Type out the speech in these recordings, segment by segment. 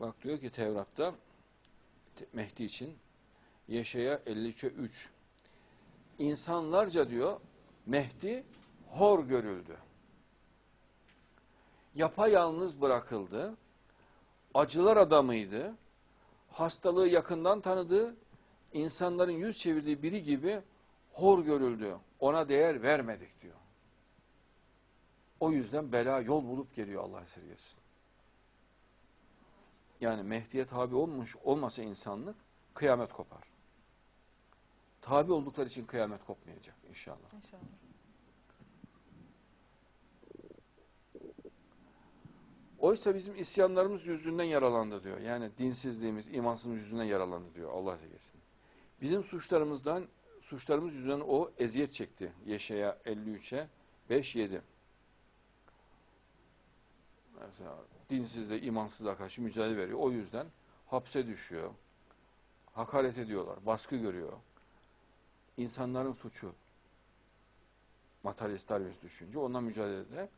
Bak diyor ki Tevrat'ta Te- Mehdi için Yeşaya 53'e 3. İnsanlarca diyor Mehdi hor görüldü. Yapayalnız bırakıldı. Acılar adamıydı. Hastalığı yakından tanıdı. İnsanların yüz çevirdiği biri gibi hor görüldü. Ona değer vermedik diyor. O yüzden bela yol bulup geliyor Allah esirgesin. Yani Mehdi'ye tabi olmuş olmasa insanlık kıyamet kopar. Tabi oldukları için kıyamet kopmayacak inşallah. İnşallah. Oysa bizim isyanlarımız yüzünden yaralandı diyor. Yani dinsizliğimiz, imansızlığımız yüzünden yaralandı diyor Allah esirgesin. Bizim suçlarımızdan, suçlarımız yüzünden o eziyet çekti. Yeşaya 53'e 5-7. Mesela dinsizliğe, imansızlığa karşı mücadele veriyor. O yüzden hapse düşüyor. Hakaret ediyorlar, baskı görüyor. İnsanların suçu. Materyalist Darwinist düşünce ondan mücadelede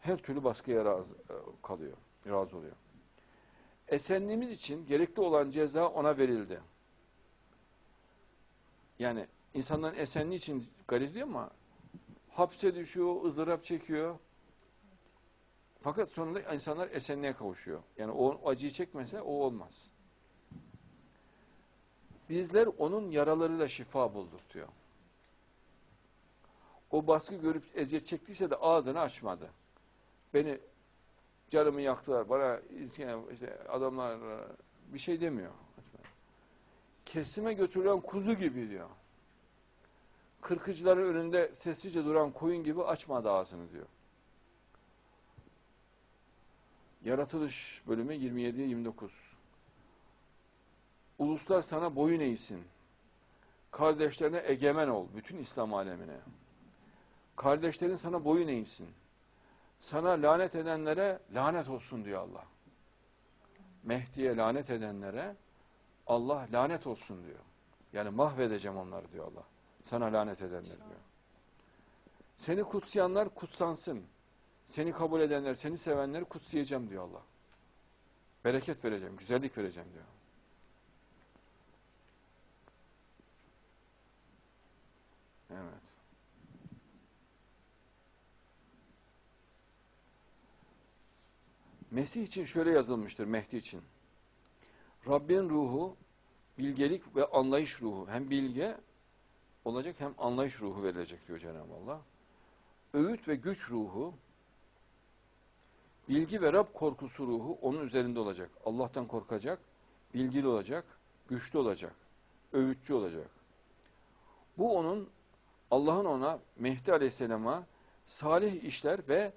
her türlü baskıya razı e, kalıyor, razı oluyor. Esenliğimiz için gerekli olan ceza ona verildi. Yani insanların esenliği için gayret ediyor ama hapse düşüyor, ızdırap çekiyor. Fakat sonunda insanlar esenliğe kavuşuyor. Yani o acıyı çekmese o olmaz. Bizler onun yaralarıyla şifa bulduk diyor. O baskı görüp eziyet çektiyse de ağzını açmadı. Beni canımı yaktılar, bana işte adamlar bir şey demiyor. Kesime götürülen kuzu gibi diyor. Kırkıcıların önünde sessizce duran koyun gibi açmadı ağzını diyor. Yaratılış bölümü 27-29. Uluslar sana boyun eğsin. Kardeşlerine egemen ol. Bütün İslam alemine. Kardeşlerin sana boyun eğsin. Sana lanet edenlere lanet olsun diyor Allah. Mehdi'ye lanet edenlere Allah lanet olsun diyor. Yani mahvedeceğim onları diyor Allah. Sana lanet edenler diyor. Seni kutsayanlar kutsansın. Seni kabul edenler, seni sevenleri kutsayacağım diyor Allah. Bereket vereceğim, güzellik vereceğim diyor. Evet. Mesih için şöyle yazılmıştır Mehdi için. Rabbin ruhu bilgelik ve anlayış ruhu. Hem bilge olacak hem anlayış ruhu verilecek diyor Cenab-ı Allah. Öğüt ve güç ruhu, bilgi ve Rab korkusu ruhu onun üzerinde olacak. Allah'tan korkacak, bilgili olacak, güçlü olacak, öğütçü olacak. Bu onun Allah'ın ona Mehdi Aleyhisselam'a salih işler ve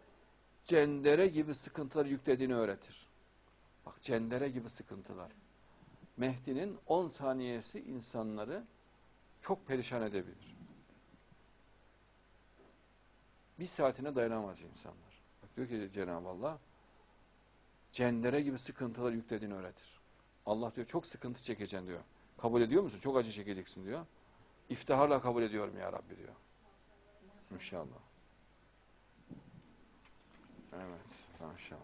cendere gibi sıkıntılar yüklediğini öğretir. Bak cendere gibi sıkıntılar. Mehdi'nin 10 saniyesi insanları çok perişan edebilir. Bir saatine dayanamaz insanlar. Diyor ki Cenab-ı Allah cendere gibi sıkıntılar yüklediğini öğretir. Allah diyor çok sıkıntı çekeceksin diyor. Kabul ediyor musun? Çok acı çekeceksin diyor. İftiharla kabul ediyorum ya Rabbi diyor. İnşallah. Evet, maşallah.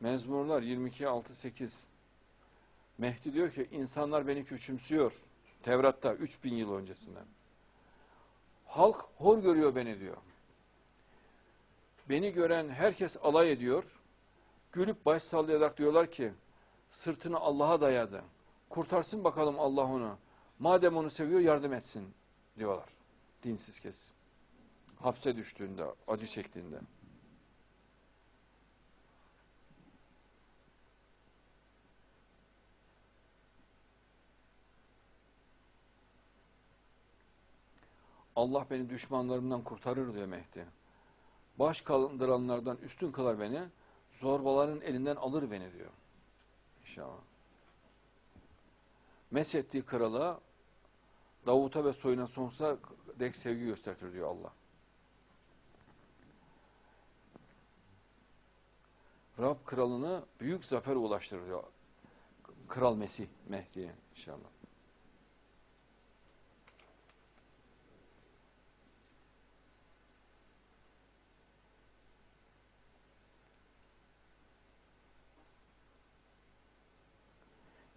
Mezmurlar 22 6 8. Mehdi diyor ki insanlar beni küçümsüyor. Tevrat'ta 3000 yıl öncesinden. Halk hor görüyor beni diyor. Beni gören herkes alay ediyor. Gülüp baş sallayarak diyorlar ki sırtını Allah'a dayadı. Kurtarsın bakalım Allah onu. Madem onu seviyor yardım etsin diyorlar. Dinsiz kesim. Hapse düştüğünde, acı çektiğinde. Allah beni düşmanlarımdan kurtarır diyor Mehdi. Baş kaldıranlardan üstün kılar beni, zorbaların elinden alır beni diyor. İnşallah. Meshettiği krala Davut'a ve soyuna sonsuza dek sevgi göstertir diyor Allah. Rab kralını büyük zafer ulaştırır diyor. Kral Mesih Mehdi'ye inşallah.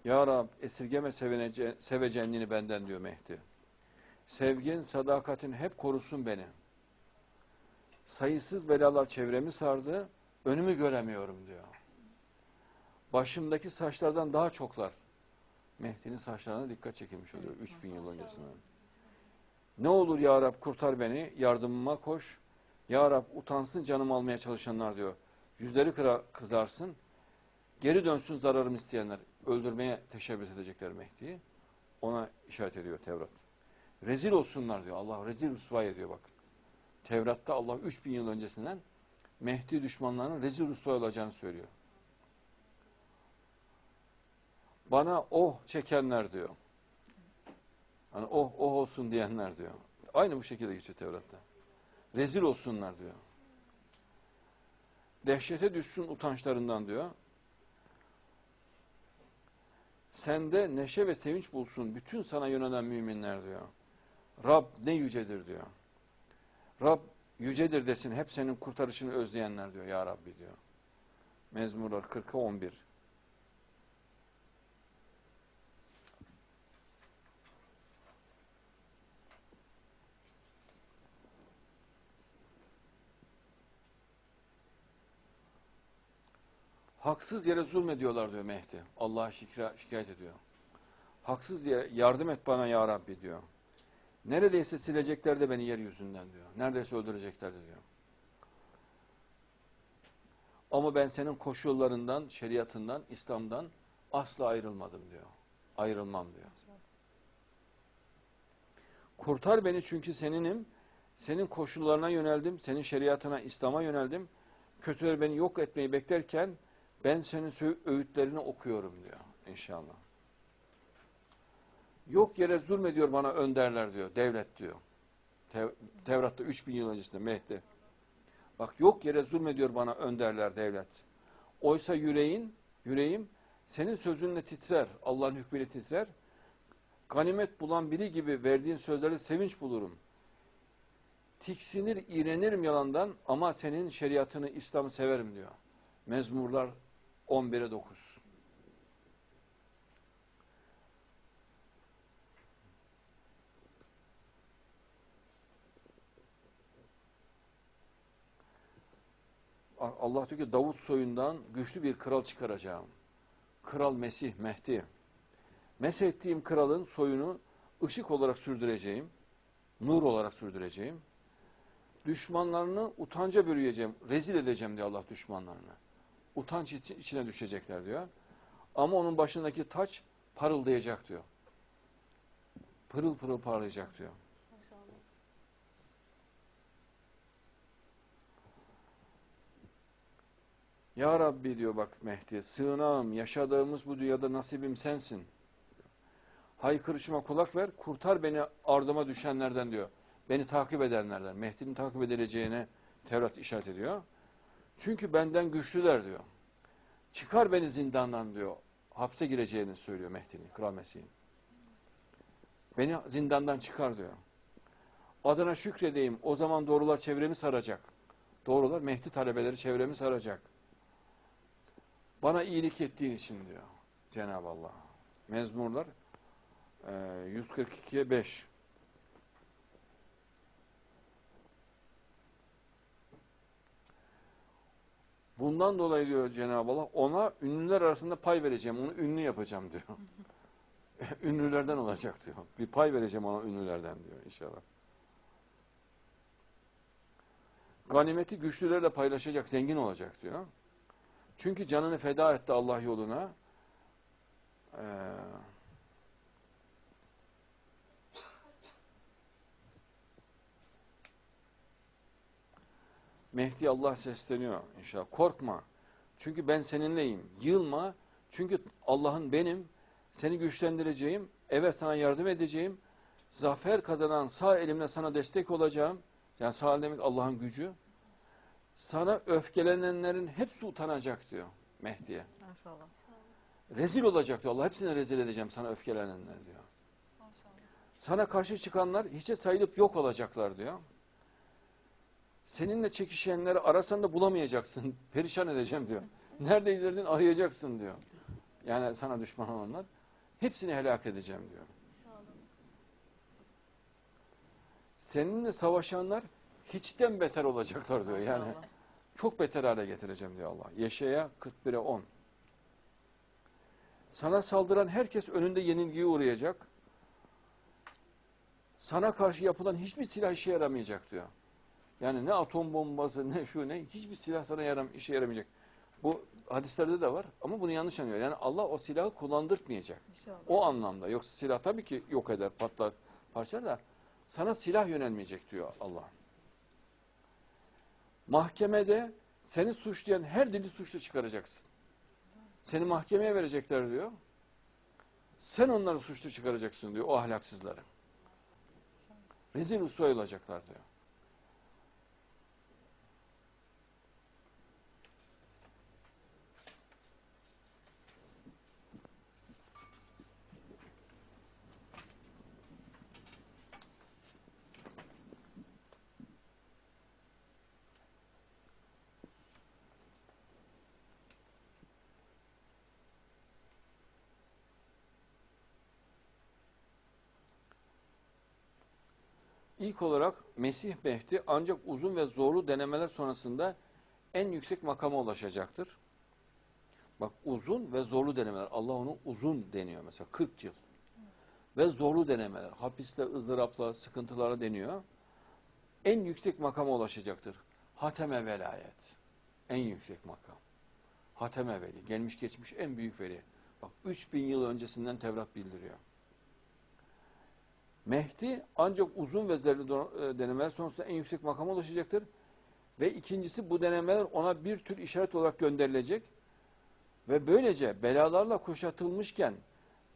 Ya Rab esirgeme sevinece, sevecenliğini benden diyor Mehdi. Sevgin, sadakatin hep korusun beni. Sayısız belalar çevremi sardı, önümü göremiyorum diyor. Başımdaki saçlardan daha çoklar. Mehdi'nin saçlarına dikkat çekilmiş oluyor 3000 yıl öncesinden. Ne olur ya Rab kurtar beni, yardımıma koş. Ya Rab utansın canım almaya çalışanlar diyor. Yüzleri kıra, kızarsın. Geri dönsün zararımı isteyenler. Öldürmeye teşebbüs edecekler Mehdi'yi. Ona işaret ediyor Tevrat. Rezil olsunlar diyor. Allah rezil rüsva ediyor bak. Tevrat'ta Allah 3000 yıl öncesinden Mehdi düşmanlarının rezil rüsva olacağını söylüyor. Bana oh çekenler diyor. Hani oh oh olsun diyenler diyor. Aynı bu şekilde geçiyor Tevrat'ta. Rezil olsunlar diyor. Dehşete düşsün utançlarından diyor. Sende neşe ve sevinç bulsun bütün sana yönelen müminler diyor. Rab ne yücedir diyor. Rab yücedir desin hep senin kurtarışını özleyenler diyor ya Rabbi diyor. Mezmurlar 40'a 11. Haksız yere zulmediyorlar diyor Mehdi. Allah'a şikayet ediyor. Haksız yere yardım et bana ya Rabbi diyor. Neredeyse silecekler de beni yeryüzünden diyor. Neredeyse öldürecekler de diyor. Ama ben senin koşullarından, şeriatından, İslam'dan asla ayrılmadım diyor. Ayrılmam diyor. Kurtar beni çünkü seninim. Senin koşullarına yöneldim. Senin şeriatına, İslam'a yöneldim. Kötüler beni yok etmeyi beklerken ben senin öğütlerini okuyorum diyor inşallah. Yok yere zulmediyor bana önderler diyor, devlet diyor. Tev- Tevrat'ta 3000 yıl öncesinde Mehdi. Bak yok yere zulmediyor bana önderler devlet. Oysa yüreğin, yüreğim senin sözünle titrer, Allah'ın hükmüyle titrer. Ganimet bulan biri gibi verdiğin sözlerde sevinç bulurum. Tiksinir, iğrenirim yalandan ama senin şeriatını, İslam'ı severim diyor. Mezmurlar 11'e 9. A- Allah diyor ki Davut soyundan güçlü bir kral çıkaracağım. Kral Mesih, Mehdi. Meshettiğim kralın soyunu ışık olarak sürdüreceğim. Nur olarak sürdüreceğim. Düşmanlarını utanca bürüyeceğim. Rezil edeceğim diyor Allah düşmanlarını. Utanç içi- içine düşecekler diyor. Ama onun başındaki taç parıldayacak diyor. Pırıl pırıl parlayacak diyor. Ya Rabbi diyor bak Mehdi, sığınağım, yaşadığımız bu dünyada nasibim sensin. Haykırışıma kulak ver, kurtar beni ardıma düşenlerden diyor. Beni takip edenlerden. Mehdi'nin takip edileceğine Tevrat işaret ediyor. Çünkü benden güçlüler diyor. Çıkar beni zindandan diyor. Hapse gireceğini söylüyor Mehdi'nin, Kral Mesih'in. Beni zindandan çıkar diyor. Adına şükredeyim. O zaman doğrular çevremi saracak. Doğrular Mehdi talebeleri çevremi saracak. Bana iyilik ettiğin için diyor Cenab-ı Allah. Mezmurlar e, 142'ye 5. Bundan dolayı diyor Cenab-ı Allah ona ünlüler arasında pay vereceğim. Onu ünlü yapacağım diyor. Ünlülerden olacak diyor. Bir pay vereceğim ona ünlülerden diyor inşallah. Ganimeti güçlülerle paylaşacak, zengin olacak diyor. Çünkü canını feda etti Allah yoluna. Ee, Mehdi Allah sesleniyor inşallah. Korkma. Çünkü ben seninleyim. Yılma. Çünkü Allah'ın benim. Seni güçlendireceğim. Evet sana yardım edeceğim. Zafer kazanan sağ elimle sana destek olacağım. Yani sağ el demek Allah'ın gücü. Sana öfkelenenlerin hepsi utanacak diyor Mehdi'ye. Maşallah. Rezil olacak diyor Allah. Hepsini rezil edeceğim sana öfkelenenler diyor. Sana karşı çıkanlar hiçe sayılıp yok olacaklar diyor. Seninle çekişenleri arasan da bulamayacaksın. Perişan edeceğim diyor. Neredeydin arayacaksın diyor. Yani sana düşman olanlar. Hepsini helak edeceğim diyor. Seninle savaşanlar hiçten beter olacaklar diyor. Yani çok beter hale getireceğim diyor Allah. Yeşaya 41'e 10. Sana saldıran herkes önünde yenilgiye uğrayacak. Sana karşı yapılan hiçbir silah işe yaramayacak diyor. Yani ne atom bombası ne şu ne hiçbir silah sana yaram işe yaramayacak. Bu hadislerde de var ama bunu yanlış anlıyor. Yani Allah o silahı kullandırtmayacak. İnşallah. O anlamda. Yoksa silah tabii ki yok eder, patlar, parçalar da sana silah yönelmeyecek diyor Allah. Mahkemede seni suçlayan her dili suçlu çıkaracaksın. Seni mahkemeye verecekler diyor. Sen onları suçlu çıkaracaksın diyor o ahlaksızları. Rezil rüsvay olacaklar diyor. İlk olarak Mesih Mehdi ancak uzun ve zorlu denemeler sonrasında en yüksek makama ulaşacaktır. Bak uzun ve zorlu denemeler. Allah onu uzun deniyor mesela 40 yıl. Ve zorlu denemeler. Hapisle, ızdırapla, sıkıntılara deniyor. En yüksek makama ulaşacaktır. Hateme velayet. En yüksek makam. Hateme veli. Gelmiş geçmiş en büyük veli. Bak 3000 yıl öncesinden Tevrat bildiriyor. Mehdi ancak uzun ve do- e, denemeler sonrasında en yüksek makama ulaşacaktır. Ve ikincisi bu denemeler ona bir tür işaret olarak gönderilecek. Ve böylece belalarla kuşatılmışken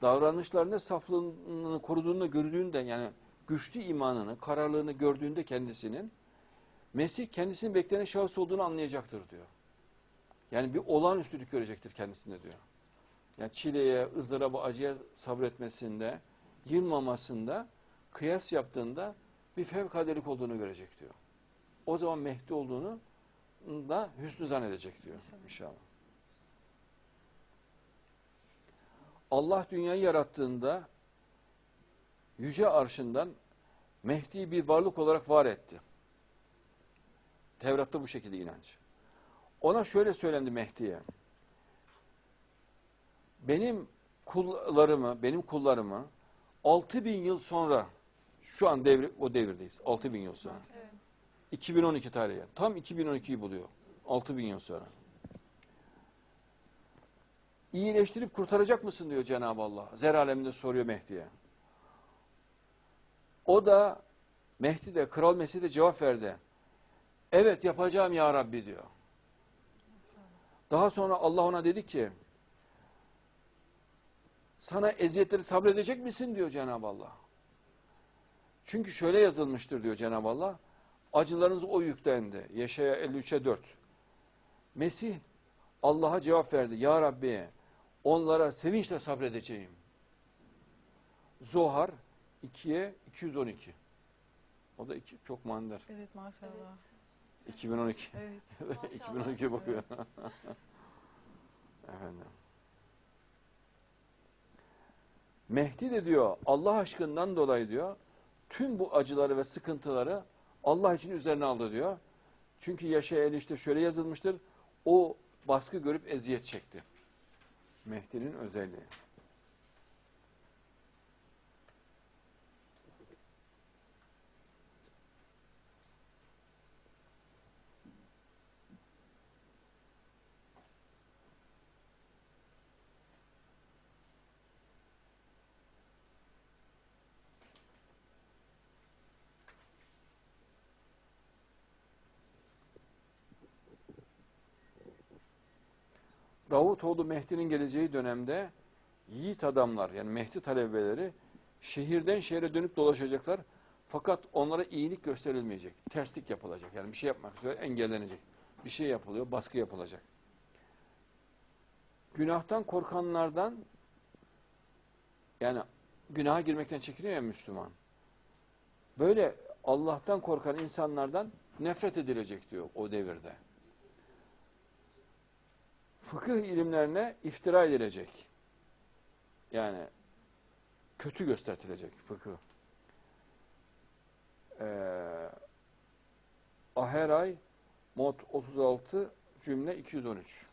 davranışlarında saflığını koruduğunu gördüğünde yani güçlü imanını, kararlılığını gördüğünde kendisinin Mesih kendisinin beklenen şahıs olduğunu anlayacaktır diyor. Yani bir olağanüstülük görecektir kendisinde diyor. Yani çileye, ızdıraba, acıya sabretmesinde, yılmamasında, kıyas yaptığında bir fevkadelik olduğunu görecek diyor. O zaman Mehdi olduğunu da hüsnü zannedecek diyor İnşallah. inşallah. Allah dünyayı yarattığında yüce arşından Mehdi'yi bir varlık olarak var etti. Tevrat'ta bu şekilde inanç. Ona şöyle söylendi Mehdi'ye. Benim kullarımı, benim kullarımı 6000 yıl sonra şu an devri, o devirdeyiz. 6000 yıl sonra. Evet. 2012 tarihi. Tam 2012'yi buluyor. 6000 yıl sonra. İyileştirip kurtaracak mısın diyor Cenab-ı Allah. Zer aleminde soruyor Mehdi'ye. O da Mehdi de Kral Mesih de cevap verdi. Evet yapacağım ya Rabbi diyor. Daha sonra Allah ona dedi ki sana eziyetleri sabredecek misin diyor Cenab-ı Allah. Çünkü şöyle yazılmıştır diyor Cenab-ı Allah. Acılarınız o yüklendi. Yeşaya 53'e 4. Mesih Allah'a cevap verdi. Ya Rabbi onlara sevinçle sabredeceğim. Zohar 2'ye 212. O da iki, çok manidar. Evet maşallah. Evet. 2012. Evet. 2012 bakıyor. Efendim. Mehdi de diyor Allah aşkından dolayı diyor tüm bu acıları ve sıkıntıları Allah için üzerine aldı diyor. Çünkü Yaşayan işte şöyle yazılmıştır. O baskı görüp eziyet çekti. Mehdi'nin özelliği. Davutoğlu Mehdi'nin geleceği dönemde yiğit adamlar yani Mehdi talebeleri şehirden şehre dönüp dolaşacaklar. Fakat onlara iyilik gösterilmeyecek. Terslik yapılacak. Yani bir şey yapmak üzere engellenecek. Bir şey yapılıyor, baskı yapılacak. Günahtan korkanlardan yani günaha girmekten çekiniyor ya Müslüman. Böyle Allah'tan korkan insanlardan nefret edilecek diyor o devirde fıkıh ilimlerine iftira edilecek. Yani kötü göstertilecek fıkıh. Ee, Aheray mod 36 cümle 213.